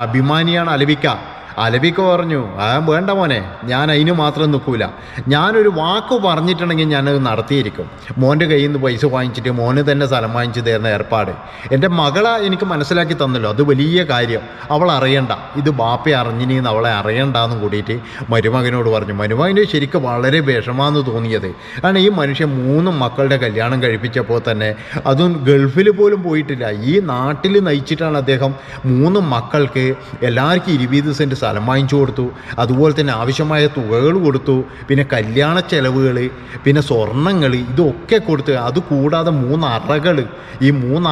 അഭിമാനിയാണ് അലവിക്ക. അലവിക്ക പറഞ്ഞു ആ വേണ്ട മോനെ ഞാൻ അതിന് മാത്രം നിൽക്കൂല. ഞാനൊരു വാക്ക് പറഞ്ഞിട്ടുണ്ടെങ്കിൽ ഞാനത് നടത്തിയിരിക്കും. മോന്റെ കയ്യിൽ നിന്ന് പൈസ വാങ്ങിച്ചിട്ട് മോന് തന്നെ സ്ഥലം വാങ്ങിച്ച് തരുന്ന ഏർപ്പാട്. എന്റെ മകളെ എനിക്ക് മനസ്സിലാക്കി തന്നല്ലോ അത് വലിയ കാര്യം. അവൾ അറിയണ്ട. ഇത് ബാപ്പ അറിഞ്ഞിനിന്ന് അവളെ അറിയണ്ടെന്ന് കൂടിയിട്ട് മരുമകനോട് പറഞ്ഞു. മരുമകന് ശരിക്കും വളരെ വിഷമാന്ന് തോന്നിയത്. കാരണം ഈ മനുഷ്യൻ മൂന്ന് മക്കളുടെ കല്യാണം കഴിപ്പിച്ചപ്പോൾ തന്നെ അതും ഗൾഫിൽ പോലും പോയിട്ടില്ല. ഈ നാട്ടിൽ നയിച്ചിട്ടാണ് അദ്ദേഹം മൂന്ന് മക്കൾക്ക് എല്ലാവർക്കും ഇരുപത് സെന്റ് സ്ഥലം വാങ്ങിച്ചു കൊടുത്തു. അതുപോലെ തന്നെ ആവശ്യമായ തുകകൾ കൊടുത്തു. പിന്നെ കല്യാണ ചെലവുകൾ പിന്നെ സ്വർണങ്ങൾ ഇതൊക്കെ കൊടുത്ത് അത് കൂടാതെ മൂന്ന് അറകൾ ഈ മൂന്ന്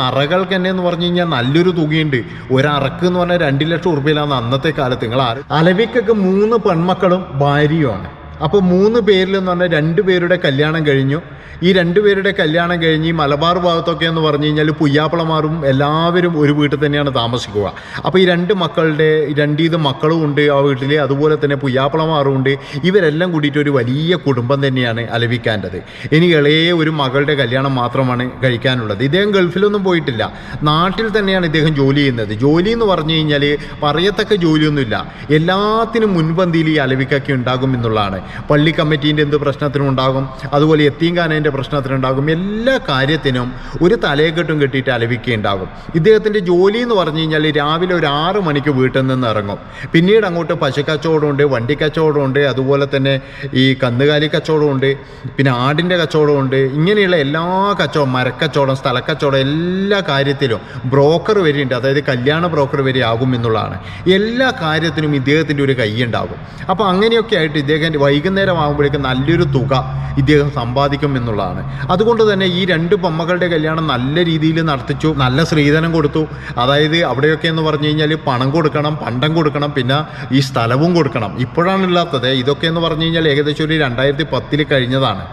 തന്നെ എന്ന് പറഞ്ഞു കഴിഞ്ഞാൽ നല്ലൊരു തുകയുണ്ട്. ഒരറക്ക് എന്ന് പറഞ്ഞാൽ രണ്ട് ലക്ഷം ഉറുപ്പ്യയിലാണ് അന്നത്തെ കാലത്ത്. നിങ്ങൾ അലവിക്കൊക്കെ മൂന്ന് പെൺമക്കളും ഭാര്യയുമാണ്. അപ്പോൾ മൂന്ന് പേരിൽ എന്ന് പറഞ്ഞാൽ രണ്ട് പേരുടെ കല്യാണം കഴിഞ്ഞു. ഈ രണ്ട് പേരുടെ കല്യാണം കഴിഞ്ഞ് ഈ മലബാർ ഭാഗത്തൊക്കെ എന്ന് പറഞ്ഞു കഴിഞ്ഞാൽ പുയ്യാപ്പളമാരും എല്ലാവരും ഒരു വീട്ടിൽ തന്നെയാണ് താമസിക്കുക. അപ്പോൾ ഈ രണ്ട് മക്കളുടെ രണ്ടീത് മക്കളും ഉണ്ട് ആ വീട്ടിൽ അതുപോലെ തന്നെ പുയ്യാപ്പളമാരും ഉണ്ട്. ഇവരെല്ലാം കൂടിയിട്ട് ഒരു വലിയ കുടുംബം തന്നെയാണ് അലവിക്കാന്റെത്. ഇനി ഇളയ ഒരു മകളുടെ കല്യാണം മാത്രമാണ് കഴിക്കാനുള്ളത്. ഇദ്ദേഹം ഗൾഫിലൊന്നും പോയിട്ടില്ല. നാട്ടിൽ തന്നെയാണ് ഇദ്ദേഹം ജോലി ചെയ്യുന്നത്. ജോലി എന്ന് പറഞ്ഞു കഴിഞ്ഞാൽ പറയത്തക്ക ജോലിയൊന്നുമില്ല. എല്ലാത്തിനും മുൻപന്തിയിൽ ഈ അലവിക്കൊക്കെ ഉണ്ടാകും എന്നുള്ളതാണ്. പള്ളി കമ്മിറ്റീന്റെ എന്ത് പ്രശ്നത്തിനും ഉണ്ടാകും. അതുപോലെ എത്തീങ്കാനേന്റെ പ്രശ്നത്തിനുണ്ടാകും എല്ലാ കാര്യത്തിനും ഒരു തലയെക്കെട്ടും കെട്ടിയിട്ട് അലവിക്കുകയുണ്ടാകും ഇദ്ദേഹത്തിന്റെ ജോലി എന്ന് പറഞ്ഞു കഴിഞ്ഞാൽ രാവിലെ ഒരു ആറ് മണിക്ക് വീട്ടിൽ നിന്ന് ഇറങ്ങും. പിന്നീട് അങ്ങോട്ട് പശുക്കച്ചവടമുണ്ട് വണ്ടി കച്ചവടമുണ്ട് അതുപോലെ തന്നെ ഈ കന്നുകാലി കച്ചവടമുണ്ട് പിന്നെ ആടിന്റെ കച്ചവടമുണ്ട്. ഇങ്ങനെയുള്ള എല്ലാ കച്ചവടം മരക്കച്ചവടം സ്ഥലക്കച്ചവടം എല്ലാ കാര്യത്തിലും ബ്രോക്കർ വരെയുണ്ട്. അതായത് കല്യാണ ബ്രോക്കർ വരെ ആകും എന്നുള്ളതാണ്. എല്ലാ കാര്യത്തിനും ഇദ്ദേഹത്തിന്റെ ഒരു കൈയുണ്ടാകും അപ്പോൾ അങ്ങനെയൊക്കെ ആയിട്ട് ഇദ്ദേഹം വൈകുന്നേരം ആകുമ്പോഴേക്കും നല്ലൊരു തുക ഇദ്ദേഹം സമ്പാദിക്കും എന്നുള്ളതാണ്. അതുകൊണ്ട് തന്നെ ഈ രണ്ട് പൊമ്മകളുടെ കല്യാണം നല്ല രീതിയിൽ നടത്തിച്ചു നല്ല സ്ത്രീധനം കൊടുത്തു. അതായത് അവിടെയൊക്കെ എന്ന് പറഞ്ഞു കഴിഞ്ഞാൽ പണം കൊടുക്കണം പണ്ടം കൊടുക്കണം പിന്നെ ഈ സ്ഥലവും കൊടുക്കണം. ഇപ്പോഴാണ് ഇല്ലാത്തത്. ഇതൊക്കെ എന്ന് പറഞ്ഞു കഴിഞ്ഞാൽ ഏകദേശം ഒരു രണ്ടായിരത്തി പത്തിൽ കഴിഞ്ഞതാണ്.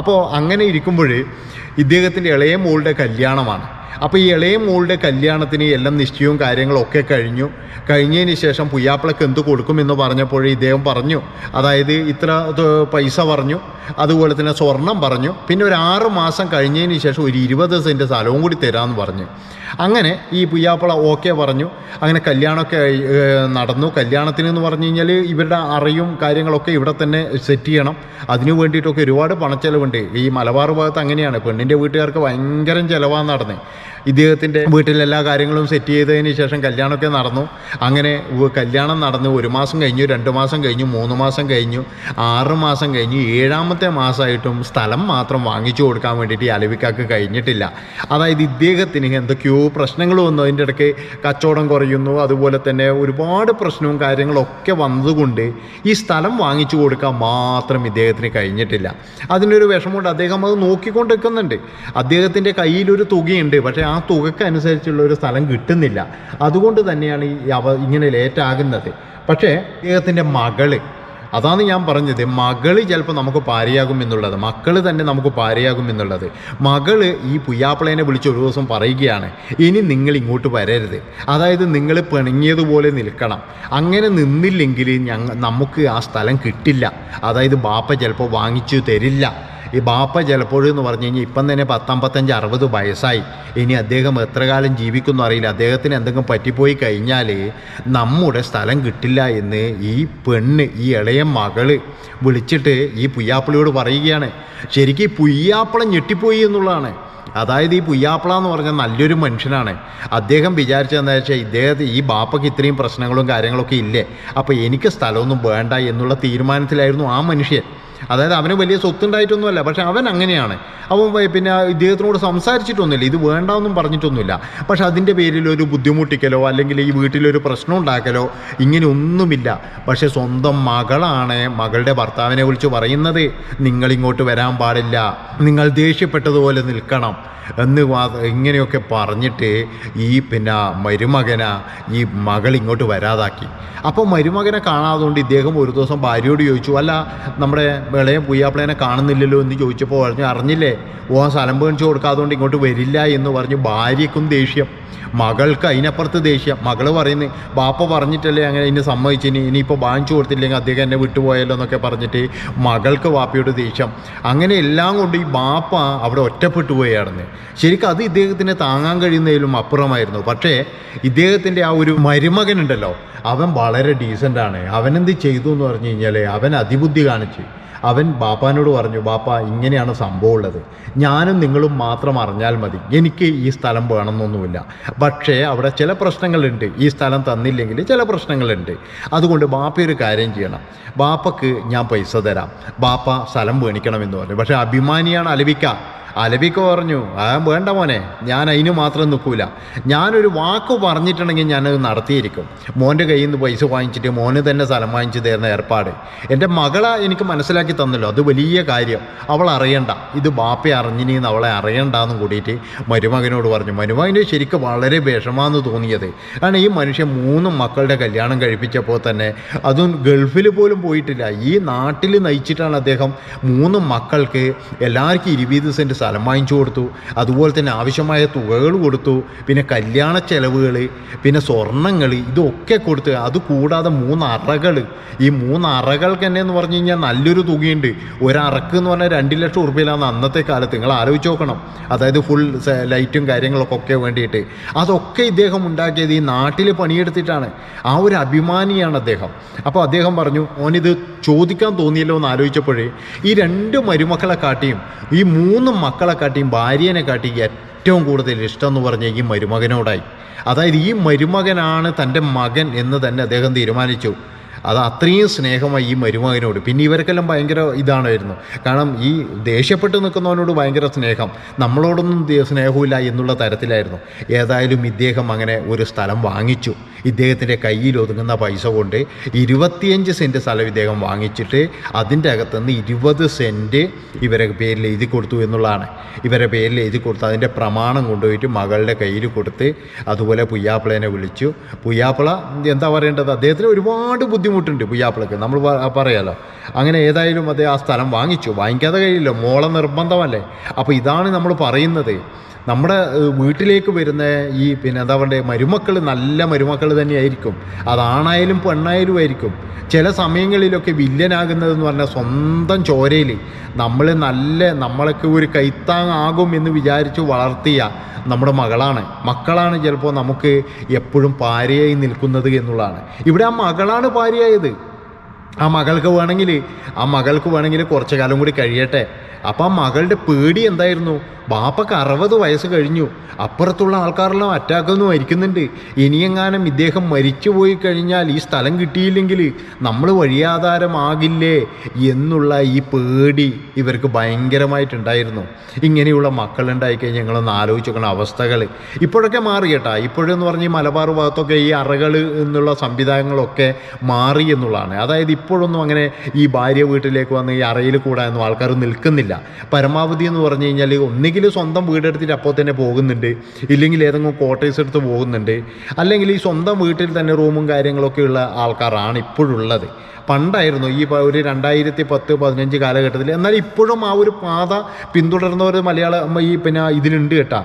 അപ്പോൾ അങ്ങനെ ഇരിക്കുമ്പോൾ ഇദ്ദേഹത്തിന്റെ ഇളയ മോളുടെ കല്യാണമാണ്. അപ്പോൾ ഈ ഇളയ മോളുടെ കല്യാണത്തിന് എല്ലാം നിശ്ചയവും കാര്യങ്ങളും ഒക്കെ കഴിഞ്ഞു. കഴിഞ്ഞതിന് ശേഷം പുയ്യാപ്പിളക്ക് എന്ത് കൊടുക്കുമെന്ന് പറഞ്ഞപ്പോൾ ഇദ്ദേഹം പറഞ്ഞു. അതായത് ഇത്ര പൈസ പറഞ്ഞു. അതുപോലെ തന്നെ സ്വർണം പറഞ്ഞു. പിന്നെ ഒരു ആറ് മാസം കഴിഞ്ഞതിന് ശേഷം ഒരു ഇരുപത് സെന്റ് സ്ഥലവും കൂടി തരാമെന്ന് പറഞ്ഞു. അങ്ങനെ ഈ പുയ്യാപ്പള ഓക്കെ പറഞ്ഞു. അങ്ങനെ കല്യാണമൊക്കെ നടന്നു. കല്യാണത്തിന് എന്ന് പറഞ്ഞു കഴിഞ്ഞാൽ ഇവരുടെ അറിയും കാര്യങ്ങളൊക്കെ ഇവിടെ തന്നെ സെറ്റ് ചെയ്യണം. അതിന് വേണ്ടിയിട്ടൊക്കെ ഒരുപാട് പണച്ചെലവുണ്ട് ഈ മലബാർ ഭാഗത്ത് അങ്ങനെയാണ്. പെണ്ണിന്റെ വീട്ടുകാർക്ക് ഭയങ്കരം ചിലവാണ് നടന്നത് ഇദ്ദേഹത്തിന്റെ വീട്ടിലെല്ലാ കാര്യങ്ങളും സെറ്റ് ചെയ്തതിന് ശേഷം കല്യാണമൊക്കെ നടന്നു. അങ്ങനെ കല്യാണം നടന്നു ഒരു മാസം കഴിഞ്ഞു രണ്ട് മാസം കഴിഞ്ഞു മൂന്ന് മാസം കഴിഞ്ഞു ആറ് മാസം കഴിഞ്ഞു ഏഴാമത്തെ മാസമായിട്ടും സ്ഥലം മാത്രം വാങ്ങിച്ചു കൊടുക്കാൻ വേണ്ടിയിട്ട് ഈ അലവിക്കാക്ക് കഴിഞ്ഞിട്ടില്ല. അതായത് ഇദ്ദേഹത്തിന് എന്തൊക്കെയോ പ്രശ്നങ്ങൾ വന്നു. അതിന്റെ ഇടയ്ക്ക് കച്ചവടം കുറയുന്നു. അതുപോലെ തന്നെ ഒരുപാട് പ്രശ്നവും കാര്യങ്ങളൊക്കെ വന്നതുകൊണ്ട് ഈ സ്ഥലം വാങ്ങിച്ചു കൊടുക്കാൻ മാത്രം ഇദ്ദേഹത്തിന് കഴിഞ്ഞിട്ടില്ല. അതിനൊരു വിഷമമുണ്ട്. അദ്ദേഹം അത് നോക്കിക്കൊണ്ട് നിൽക്കുന്നുണ്ട് അദ്ദേഹത്തിന്റെ കയ്യിലൊരു തുകയുണ്ട്. പക്ഷേ ആ തുകയ്ക്ക് അനുസരിച്ചുള്ള ഒരു സ്ഥലം കിട്ടുന്നില്ല. അതുകൊണ്ട് തന്നെയാണ് ഈ അവ ഇങ്ങനെ ലേറ്റാകുന്നത് പക്ഷേ അദ്ദേഹത്തിന്റെ മകൾ അതാണ് ഞാൻ പറഞ്ഞത്. മകൾ ചിലപ്പോൾ നമുക്ക് പാരയാകും എന്നുള്ളത്. മക്കൾ തന്നെ നമുക്ക് പാരയാകും എന്നുള്ളത്. മകൾ ഈ പുയ്യാപ്പിളേനെ വിളിച്ച് ഒരു ദിവസം പറയുകയാണ് ഇനി നിങ്ങൾ ഇങ്ങോട്ട് വരരുത്. അതായത് നിങ്ങൾ പിണങ്ങിയതുപോലെ നിൽക്കണം. അങ്ങനെ നിന്നില്ലെങ്കിൽ ഞങ്ങൾ നമുക്ക് ആ സ്ഥലം കിട്ടില്ല. അതായത് ബാപ്പ ചിലപ്പോൾ വാങ്ങിച്ചു തരില്ല. ഈ ബാപ്പ ചിലപ്പോഴെന്ന് പറഞ്ഞു കഴിഞ്ഞാൽ ഇപ്പം തന്നെ പത്തമ്പത്തഞ്ച് അറുപത് വയസ്സായി. ഇനി അദ്ദേഹം എത്ര കാലം ജീവിക്കുമെന്ന് അറിയില്ല. അദ്ദേഹത്തിന് എന്തെങ്കിലും പറ്റിപ്പോയി കഴിഞ്ഞാൽ നമ്മുടെ സ്ഥലം കിട്ടില്ല എന്ന് ഈ പെണ്ണ് ഈ ഇളയ മകൾ വിളിച്ചിട്ട് ഈ പുയ്യാപ്പിളിയോട് പറയുകയാണ്. ശരിക്കും ഈ പുയ്യാപ്പിളം ഞെട്ടിപ്പോയി എന്നുള്ളതാണ്. അതായത് ഈ പുയ്യാപ്പിള എന്ന് പറഞ്ഞാൽ നല്ലൊരു മനുഷ്യനാണ്. അദ്ദേഹം വിചാരിച്ചതെന്നു വെച്ചാൽ ഇദ്ദേഹത്തെ ഈ ബാപ്പയ്ക്ക് ഇത്രയും പ്രശ്നങ്ങളും കാര്യങ്ങളൊക്കെ ഇല്ലേ? അപ്പോൾ എനിക്ക് സ്ഥലമൊന്നും വേണ്ട എന്നുള്ള തീരുമാനത്തിലായിരുന്നു ആ മനുഷ്യൻ. അതായത് അവന് വലിയ സ്വത്തുണ്ടായിട്ടൊന്നുമല്ല പക്ഷെ അവൻ അങ്ങനെയാണ്. അവൻ പിന്നെ ഇദ്ദേഹത്തിനോട് സംസാരിച്ചിട്ടൊന്നുമില്ല. ഇത് വേണ്ടാന്നും പറഞ്ഞിട്ടൊന്നുമില്ല. പക്ഷെ അതിന്റെ പേരിൽ ഒരു ബുദ്ധിമുട്ടിക്കലോ അല്ലെങ്കിൽ ഈ വീട്ടിലൊരു പ്രശ്നം ഉണ്ടാക്കലോ ഇങ്ങനെ ഒന്നുമില്ല പക്ഷെ സ്വന്തം മകളാണ് മകളുടെ ഭർത്താവിനെ വിളിച്ച് പറയുന്നത് നിങ്ങളിങ്ങോട്ട് വരാൻ പാടില്ല. നിങ്ങൾ ദേഷ്യപ്പെട്ടതുപോലെ നിൽക്കണം. എന്ന് ഇങ്ങനെയൊക്കെ പറഞ്ഞിട്ട് ഈ പിന്നെ മരുമകന ഈ മകൾ ഇങ്ങോട്ട് വരാതാക്കി. അപ്പോൾ മരുമകനെ കാണാതുകൊണ്ട് ഇദ്ദേഹം ഒരു ദിവസം ഭാര്യയോട് ചോദിച്ചു അല്ല നമ്മുടെ വിളയ പുയ്യാപ്പിളേനെ കാണുന്നില്ലല്ലോ എന്ന് ചോദിച്ചപ്പോൾ പറഞ്ഞു അറിഞ്ഞില്ലേ? ഓ സ്ഥലം മേടിച്ചു കൊടുക്കാതുകൊണ്ട് ഇങ്ങോട്ട് വരില്ല എന്ന് പറഞ്ഞു ഭാര്യക്കും ദേഷ്യം. മകൾക്ക് അതിനപ്പുറത്ത് ദേഷ്യം. മകൾ പറയുന്നത് ബാപ്പ പറഞ്ഞിട്ടല്ലേ അങ്ങനെ ഇനി സമ്മതിച്ചിനി? ഇനിയിപ്പോൾ വാങ്ങിച്ചു കൊടുത്തില്ലെങ്കിൽ അദ്ദേഹം എന്നെ വിട്ടുപോയല്ലോ എന്നൊക്കെ പറഞ്ഞിട്ട് മകൾക്ക് വാപ്പയോട് ദേഷ്യം. അങ്ങനെ എല്ലാം കൊണ്ട് ഈ ബാപ്പ അവിടെ ഒറ്റപ്പെട്ടു പോയായിരുന്നു ശരിക്കും അത് ഇദ്ദേഹത്തിന് താങ്ങാൻ കഴിയുന്നതിലും അപ്പുറമായിരുന്നു. പക്ഷേ ഇദ്ദേഹത്തിന്റെ ആ ഒരു മരുമകനുണ്ടല്ലോ അവൻ വളരെ ഡീസന്റാണ് അവനെന്ത് ചെയ്തു എന്ന് പറഞ്ഞു കഴിഞ്ഞാൽ അവൻ അതിബുദ്ധി കാണിച്ചു. അവൻ ബാപ്പാനോട് പറഞ്ഞു ബാപ്പ ഇങ്ങനെയാണ് സംഭവം ഉള്ളത്. ഞാനും നിങ്ങളും മാത്രം അറിഞ്ഞാൽ മതി. എനിക്ക് ഈ സ്ഥലം വേണമെന്നൊന്നുമില്ല. പക്ഷേ അവിടെ ചില പ്രശ്നങ്ങളുണ്ട്. ഈ സ്ഥലം തന്നില്ലെങ്കിൽ ചില പ്രശ്നങ്ങളുണ്ട്. അതുകൊണ്ട് ബാപ്പ ഒരു കാര്യം ചെയ്യണം. ബാപ്പക്ക് ഞാൻ പൈസ തരാം. ബാപ്പ സ്ഥലം വേണിക്കണമെന്ന് പറഞ്ഞു. പക്ഷേ അഭിമാനിയാണ് അലവിക്ക. അലവിക്ക പറഞ്ഞു ആ വേണ്ട മോനെ ഞാൻ അതിന് മാത്രം നിൽക്കൂല. ഞാനൊരു വാക്ക് പറഞ്ഞിട്ടുണ്ടെങ്കിൽ ഞാനത് നടത്തിയിരിക്കും. മോന്റെ കയ്യിൽ നിന്ന് പൈസ വാങ്ങിച്ചിട്ട് മോന് തന്നെ സ്ഥലം വാങ്ങിച്ചു തരുന്ന ഏർപ്പാട്. എന്റെ മകളെ എനിക്ക് മനസ്സിലാക്കി തന്നല്ലോ അത് വലിയ കാര്യം. അവൾ അറിയണ്ട. ഇത് ബാപ്പ അറിഞ്ഞിനിന്ന് അവളെ അറിയണ്ടെന്നും കൂടിയിട്ട് മരുമകനോട് പറഞ്ഞു. മരുമകന് ശരിക്കും വളരെ വിഷമാന്ന് തോന്നിയത്. കാരണം ഈ മനുഷ്യൻ മൂന്ന് മക്കളുടെ കല്യാണം കഴിപ്പിച്ചപ്പോൾ തന്നെ അതും ഗൾഫിൽ പോലും പോയിട്ടില്ല. ഈ നാട്ടിൽ നയിച്ചിട്ടാണ് അദ്ദേഹം മൂന്ന് മക്കൾക്ക് എല്ലാവർക്കും ഇരുപത് സെന്റ് സ്ഥലം വാങ്ങിച്ചു കൊടുത്തു. അതുപോലെ തന്നെ ആവശ്യമായ തുകകൾ കൊടുത്തു. പിന്നെ കല്യാണ ചെലവുകൾ പിന്നെ സ്വർണങ്ങൾ ഇതൊക്കെ കൊടുത്ത് അത് കൂടാതെ മൂന്ന് അറകൾ. ഈ മൂന്ന് അറകൾക്ക് തന്നെ എന്ന് പറഞ്ഞു കഴിഞ്ഞാൽ നല്ലൊരു തുകയുണ്ട്. ഒരറക്ക് എന്ന് പറഞ്ഞാൽ രണ്ട് ലക്ഷം ഉറുപ്പിയിലാണ് അന്നത്തെ കാലത്ത്. നിങ്ങൾ ആലോചിച്ച് നോക്കണം. അതായത് ഫുൾ ലൈറ്റും കാര്യങ്ങളൊക്കെ ഒക്കെ വേണ്ടിയിട്ട്. അതൊക്കെ ഇദ്ദേഹം ഉണ്ടാക്കിയത് ഈ നാട്ടിൽ പണിയെടുത്തിട്ടാണ്. ആ ഒരു അഭിമാനിയാണ് അദ്ദേഹം. അപ്പോൾ അദ്ദേഹം പറഞ്ഞു ഓനിത് ചോദിക്കാൻ തോന്നിയല്ലോ എന്ന് ആലോചിച്ചപ്പോഴേ ഈ രണ്ട് മരുമക്കളെ കാട്ടിയും ഈ മൂന്ന് മക്കളെ കാട്ടിയും ഭാര്യനെ കാട്ടിയും ഏറ്റവും കൂടുതൽ ഇഷ്ടം എന്ന് പറഞ്ഞ ഈ മരുമകനോടായി. അതായത് ഈ മരുമകനാണ് തന്റെ മകൻ എന്ന് തന്നെ അദ്ദേഹം തീരുമാനിച്ചു. അത് അത്രയും സ്നേഹമായി ഈ മരുമകനോട്. പിന്നെ ഇവർക്കെല്ലാം ഭയങ്കര ഇതാണായിരുന്നു. കാരണം ഈ ദേഷ്യപ്പെട്ട് നിൽക്കുന്നവനോട് ഭയങ്കര സ്നേഹം. നമ്മളോടൊന്നും സ്നേഹമില്ല എന്നുള്ള തരത്തിലായിരുന്നു. ഏതായാലും ഇദ്ദേഹം അങ്ങനെ ഒരു സ്ഥലം വാങ്ങിച്ചു. ഇദ്ദേഹത്തിന്റെ കയ്യിൽ ഒതുങ്ങുന്ന പൈസ കൊണ്ട് ഇരുപത്തിയഞ്ച് സെന്റ് സ്ഥലം ഇദ്ദേഹം വാങ്ങിച്ചിട്ട് അതിന്റെ അകത്തുനിന്ന് ഇരുപത് സെന്റ് ഇവരെ പേരിൽ എഴുതി കൊടുത്തു എന്നുള്ളതാണ്. ഇവരെ പേരിൽ എഴുതി കൊടുത്ത് അതിന്റെ പ്രമാണം കൊണ്ടുപോയിട്ട് മകളുടെ കയ്യിൽ കൊടുത്ത് അതുപോലെ പുയ്യാപ്പിളേനെ വിളിച്ചു. പുയ്യാപ്പിള എന്താ പറയേണ്ടത്? അദ്ദേഹത്തിന് ഒരുപാട് ബുദ്ധിമുട്ടുണ്ട് പുയ്യാപ്പിളക്ക്. നമ്മൾ പറയാലോ. അങ്ങനെ ഏതായാലും അദ്ദേഹം ആ സ്ഥലം വാങ്ങിച്ചു. വാങ്ങിക്കാതെ കഴിയില്ല. മോളെ നിർബന്ധമല്ലേ? അപ്പോൾ ഇതാണ് നമ്മൾ പറയുന്നത്. നമ്മുടെ വീട്ടിലേക്ക് വരുന്ന ഈ പിന്നെ എന്താ പറയുക മരുമക്കൾ നല്ല മരുമക്കൾ തന്നെയായിരിക്കും. അതാണായാലും പെണ്ണായാലും ആയിരിക്കും. ചില സമയങ്ങളിലൊക്കെ വില്ലനാകുന്നതെന്ന് പറഞ്ഞാൽ സ്വന്തം ചോരയിൽ നമ്മൾ നല്ല നമ്മളൊക്കെ ഒരു കൈത്താങ്ങാകും എന്ന് വിചാരിച്ച് വളർത്തിയ നമ്മുടെ മകളാണ്. മക്കളാണ് ചിലപ്പോൾ നമുക്ക് എപ്പോഴും പാരയായി നിൽക്കുന്നത് എന്നുള്ളതാണ്. ഇവിടെ ആ മകളാണ് പാരയായത്. ആ മകൾക്ക് വേണമെങ്കിൽ ആ മകൾക്ക് വേണമെങ്കിൽ കുറച്ച് കാലം കൂടി കഴിയട്ടെ. അപ്പം ആ മകളുടെ പേടി എന്തായിരുന്നു? ബാപ്പക്ക് അറുപത് വയസ്സ് കഴിഞ്ഞു. അപ്പുറത്തുള്ള ആൾക്കാരെല്ലാം അറ്റാക്കൊന്നും മരിക്കുന്നുണ്ട്. ഇനിയെങ്ങാനും ഇദ്ദേഹം മരിച്ചു പോയി കഴിഞ്ഞാൽ ഈ സ്ഥലം കിട്ടിയില്ലെങ്കിൽ നമ്മൾ വഴിയാധാരമാകില്ലേ എന്നുള്ള ഈ പേടി ഇവർക്ക് ഭയങ്കരമായിട്ടുണ്ടായിരുന്നു. ഇങ്ങനെയുള്ള മക്കളുണ്ടായി കഴിഞ്ഞാൽ ഞങ്ങളൊന്ന് ആലോചിച്ച് നോക്കണ അവസ്ഥകൾ. ഇപ്പോഴൊക്കെ മാറി കേട്ടാ. ഇപ്പോഴെന്ന് പറഞ്ഞ് ഈ മലബാർ ഭാഗത്തൊക്കെ ഈ അറകൾ എന്നുള്ള സംവിധാനങ്ങളൊക്കെ മാറി എന്നുള്ളതാണ്. അതായത് ഇപ്പോഴൊന്നും അങ്ങനെ ഈ ഭാര്യ വീട്ടിലേക്ക് വന്ന് ഈ അറയിൽ കൂടാനൊന്നും ആൾക്കാർ നിൽക്കുന്നില്ല. പരമാവധി എന്ന് പറഞ്ഞു കഴിഞ്ഞാൽ ഒന്നുകിൽ സ്വന്തം വീടെടുത്തിട്ട് അപ്പോൾ തന്നെ പോകുന്നുണ്ട്. ഇല്ലെങ്കിൽ ഏതെങ്കിലും ക്വാർട്ടേഴ്സ് എടുത്ത് പോകുന്നുണ്ട്. അല്ലെങ്കിൽ ഈ സ്വന്തം വീട്ടിൽ തന്നെ റൂമും കാര്യങ്ങളൊക്കെ ഉള്ള ആൾക്കാരാണ് ഇപ്പോഴുള്ളത്. പണ്ടായിരുന്നു ഈ ഒരു രണ്ടായിരത്തി പത്ത് പതിനഞ്ച് കാലഘട്ടത്തിൽ എന്നാൽ ഇപ്പോഴും ആ ഒരു പാത പിന്തുടർന്നവർ മലയാളം ഈ പിന്നെ ഇതിലുണ്ട് കേട്ടാ.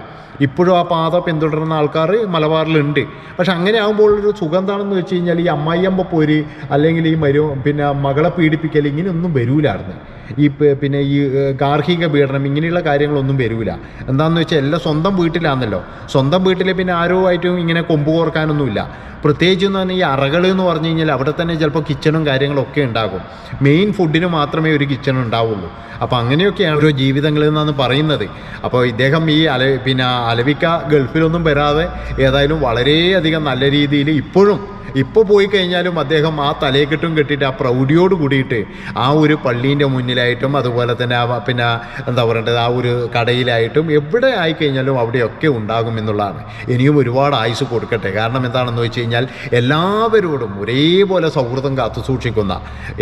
ഇപ്പോഴും ആ പാത പിന്തുടരുന്ന ആൾക്കാർ മലബാറിലുണ്ട്. പക്ഷെ അങ്ങനെ ആകുമ്പോൾ ഒരു സുഖം എന്താണെന്ന് വെച്ച് കഴിഞ്ഞാൽ ഈ അമ്മായിയമ്മ പോര് അല്ലെങ്കിൽ ഈ മരു പിന്നെ മകളെ പീഡിപ്പിക്കൽ ഇങ്ങനെയൊന്നും വരൂലായിരുന്നു. ഈ പിന്നെ ഈ ഗാർഹിക പീഡനം ഇങ്ങനെയുള്ള കാര്യങ്ങളൊന്നും വരൂല. എന്താണെന്ന് വെച്ചാൽ എല്ലാം സ്വന്തം വീട്ടിലാണല്ലോ. സ്വന്തം വീട്ടിൽ പിന്നെ ആരോ ആയിട്ടും ഇങ്ങനെ കൊമ്പ് കോർക്കാനൊന്നുമില്ല. പ്രത്യേകിച്ച് എന്ന് പറഞ്ഞാൽ ഈ അറകൾ എന്ന് പറഞ്ഞു കഴിഞ്ഞാൽ അവിടെ തന്നെ ചിലപ്പോൾ കിച്ചണും കാര്യങ്ങളൊക്കെ ഉണ്ടാകും. മെയിൻ ഫുഡിന് മാത്രമേ ഒരു കിച്ചൺ ഉണ്ടാവുള്ളൂ. അപ്പോൾ അങ്ങനെയൊക്കെയാണ് ഓരോ ജീവിതങ്ങളിൽ നിന്നാണ് പറയുന്നത്. അപ്പോൾ ഇദ്ദേഹം ഈ അല പിന്നെ അലവിക്ക ഗൾഫിലൊന്നും വരാതെ ഏതായാലും വളരെയധികം നല്ല രീതിയിൽ ഇപ്പോഴും ഇപ്പോൾ പോയി കഴിഞ്ഞാലും അദ്ദേഹം ആ തലയെക്കെട്ടും കെട്ടിയിട്ട് ആ പ്രൗഢിയോട് കൂടിയിട്ട് ആ ഒരു പള്ളീന്റെ മുന്നിലായിട്ടും അതുപോലെ തന്നെ ആ പിന്നെ എന്താ പറയേണ്ടത്? ആ ഒരു കടയിലായിട്ടും എവിടെ ആയിക്കഴിഞ്ഞാലും അവിടെയൊക്കെ ഉണ്ടാകും എന്നുള്ളതാണ്. ഇനിയും ഒരുപാട് ആയുസ് കൊടുക്കട്ടെ. കാരണം എന്താണെന്ന് വെച്ച് കഴിഞ്ഞാൽ എല്ലാവരോടും ഒരേപോലെ സൗഹൃദം കാത്തു സൂക്ഷിക്കുന്ന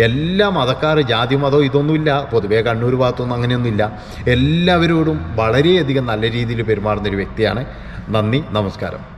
എല്ലാ മതക്കാർ ജാതി മതം ഇതൊന്നുമില്ല. പൊതുവേ കണ്ണൂർ ഭാഗത്തൊന്നും അങ്ങനെയൊന്നുമില്ല. എല്ലാവരോടും വളരെയധികം നല്ല രീതിയിൽ പെരുമാറുന്ന ഒരു വ്യക്തിയാണ്. നന്ദി നമസ്കാരം.